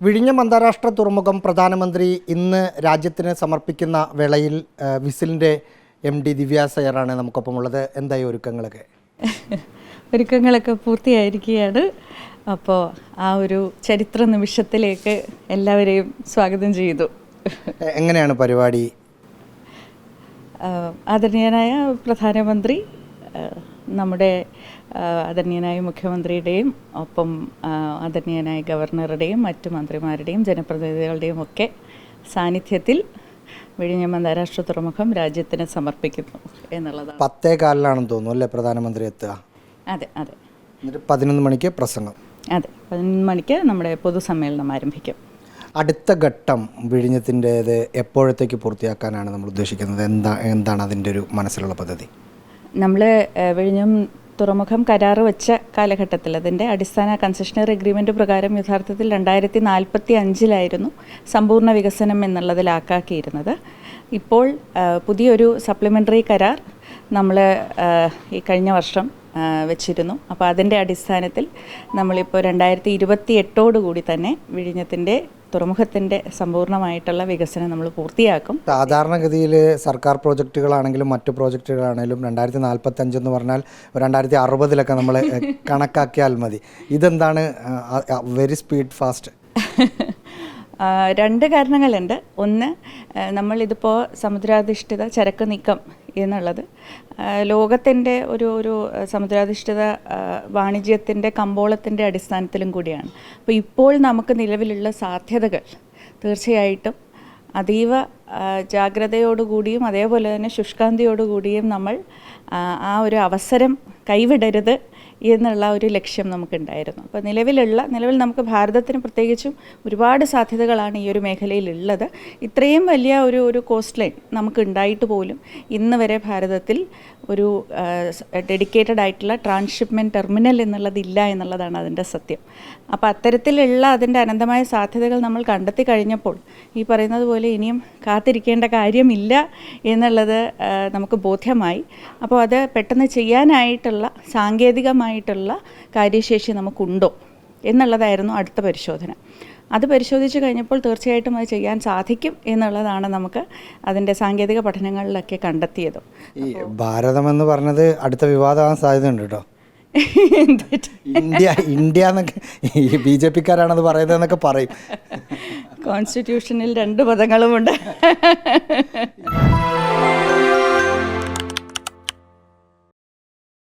വിഴിഞ്ഞം അന്താരാഷ്ട്ര തുറമുഖം പ്രധാനമന്ത്രി ഇന്ന് രാജ്യത്തിന് സമർപ്പിക്കുന്ന വേളയിൽ വിസിലിന്റെ എം ഡി ദിവ്യ സയറാണ് നമുക്കൊപ്പം ഉള്ളത് എന്തായി ഒരുക്കങ്ങളൊക്കെ? ഒരുക്കങ്ങളൊക്കെ പൂർത്തിയായിരിക്കുകയാണ്. അപ്പോൾ ആ ഒരു ചരിത്ര നിമിഷത്തിലേക്ക് എല്ലാവരെയും സ്വാഗതം ചെയ്തു. എങ്ങനെയാണ് പരിപാടി? ആദരണീയനായ പ്രധാനമന്ത്രി നമ്മുടെ ആദരണീയനായ മുഖ്യമന്ത്രിയുടെയും ഒപ്പം ആദരണീയനായ ഗവർണറുടെയും മറ്റു മന്ത്രിമാരുടെയും ജനപ്രതിനിധികളുടെയും ഒക്കെ സാന്നിധ്യത്തിൽ വിഴിഞ്ഞം അന്താരാഷ്ട്ര തുറമുഖം രാജ്യത്തിന് സമർപ്പിക്കുന്നു എന്നുള്ളതാണ്. പത്തേ കാലിലാണെന്ന് തോന്നുന്നു അല്ലേ പ്രധാനമന്ത്രി എത്തുക? അതെ അതെ. പതിനൊന്ന് മണിക്ക് പ്രസംഗം. അതെ പതിനൊന്ന് മണിക്ക് നമ്മുടെ പൊതുസമ്മേളനം ആരംഭിക്കും. അടുത്ത ഘട്ടം വിഴിഞ്ഞത്തിന്റേത് എപ്പോഴത്തേക്ക് പൂർത്തിയാക്കാനാണ് നമ്മൾ ഉദ്ദേശിക്കുന്നത്? എന്താ എന്താണ് അതിന്റെ ഒരു മനസ്സിലുള്ള പദ്ധതി? നമ്മൾ വിഴിഞ്ഞം തുറമുഖം കരാറ് വെച്ച കാലഘട്ടത്തിൽ അതിന്റെ അടിസ്ഥാന കൺസെഷണർ എഗ്രിമെന്റ് പ്രകാരം യഥാർത്ഥത്തിൽ രണ്ടായിരത്തി നാൽപ്പത്തി അഞ്ചിലായിരുന്നു സമ്പൂർണ വികസനം എന്നുള്ളതിലാക്കാക്കിയിരുന്നത് ഇപ്പോൾ പുതിയൊരു സപ്ലിമെന്ററി കരാർ നമ്മൾ ഈ കഴിഞ്ഞ വർഷം വെച്ചിരുന്നു. അപ്പോൾ അതിന്റെ അടിസ്ഥാനത്തിൽ നമ്മളിപ്പോൾ രണ്ടായിരത്തി ഇരുപത്തി എട്ടോടുകൂടി തന്നെ വിഴിഞ്ഞത്തിന്റെ തുറമുഖത്തിന്റെ സമ്പൂർണമായിട്ടുള്ള വികസനം നമ്മൾ പൂർത്തിയാക്കും. സാധാരണഗതിയിൽ സർക്കാർ പ്രോജക്റ്റുകളാണെങ്കിലും മറ്റു പ്രോജക്റ്റുകളാണെങ്കിലും രണ്ടായിരത്തി നാൽപ്പത്തി അഞ്ചെന്ന് പറഞ്ഞാൽ രണ്ടായിരത്തി അറുപതിലൊക്കെ നമ്മൾ കണക്കാക്കിയാൽ മതി. ഇതെന്താണ് വെരി സ്പീഡ് ഫാസ്റ്റ് രണ്ട് കാരണങ്ങളുണ്ട്. ഒന്ന് നമ്മളിതിപ്പോൾ സമുദ്രാധിഷ്ഠിത ചരക്ക് നീക്കം എന്നുള്ളത്. ലോകത്തിന്റെ ഒരു ഒരു സമുദ്രാധിഷ്ഠിത വാണിജ്യത്തിന്റെ കമ്പോളത്തിന്റെ അടിസ്ഥാനത്തിലും കൂടിയാണ്. അപ്പോൾ ഇപ്പോൾ നമുക്ക് നിലവിലുള്ള സാധ്യതകൾ തീർച്ചയായിട്ടും അതീവ ജാഗ്രതയോടുകൂടിയും അതേപോലെ തന്നെ ശുഷ്കാന്തിയോടുകൂടിയും നമ്മൾ ആ ഒരു അവസരം കൈവിടരുത് എന്നുള്ള ഒരു ലക്ഷ്യം നമുക്കുണ്ടായിരുന്നു. അപ്പോൾ നിലവിലുള്ള നിലവിൽ നമുക്ക് ഭാരതത്തിന് പ്രത്യേകിച്ചും ഒരുപാട് സാധ്യതകളാണ് ഈ ഒരു മേഖലയിലുള്ളത്. ഇത്രയും വലിയ ഒരു ഒരു കോസ്റ്റ് ലൈൻ നമുക്ക് ഉണ്ടായിട്ട് പോലും ഇന്ന് വരെ ഭാരതത്തിൽ ഒരു ഡെഡിക്കേറ്റഡ് ആയിട്ടുള്ള ട്രാൻസ്ഷിപ്മെന്റ് ടെർമിനൽ എന്നുള്ളതില്ല എന്നുള്ളതാണ് അതിന്റെ സത്യം. അപ്പോൾ അത്തരത്തിലുള്ള അതിന്റെ അനന്തമായ സാധ്യതകൾ നമ്മൾ കണ്ടെത്തി കഴിഞ്ഞപ്പോൾ ഈ പറയുന്നത് പോലെ ഇനിയും കാത്തിരിക്കേണ്ട കാര്യമില്ല എന്നുള്ളത് നമുക്ക് ബോധ്യമായി. അപ്പോൾ അത് പെട്ടെന്ന് ചെയ്യാനായിട്ടുള്ള സാങ്കേതികമായിട്ടുള്ള കാര്യശേഷി നമുക്കുണ്ടോ എന്നുള്ളതായിരുന്നു അടുത്ത പരിശോധന. അത് പരിശോധിച്ച് കഴിഞ്ഞപ്പോൾ തീർച്ചയായിട്ടും അത് ചെയ്യാൻ സാധിക്കും എന്നുള്ളതാണ് നമുക്ക് അതിന്റെ സാങ്കേതിക പഠനങ്ങളിലൊക്കെ കണ്ടെത്തിയതും. ഈ ഭാരതം എന്ന് പറഞ്ഞത് അടുത്ത വിവാദമാകാൻ സാധ്യതയുണ്ട് കേട്ടോ. ഇന്ത്യ ഇന്ത്യ എന്നൊക്കെ ഈ ബി ജെ പിക്കാരാണത് പറയുന്നതെന്നൊക്കെ പറയും. കോൺസ്റ്റിറ്റ്യൂഷനിൽ രണ്ട് പദങ്ങളുമുണ്ട്.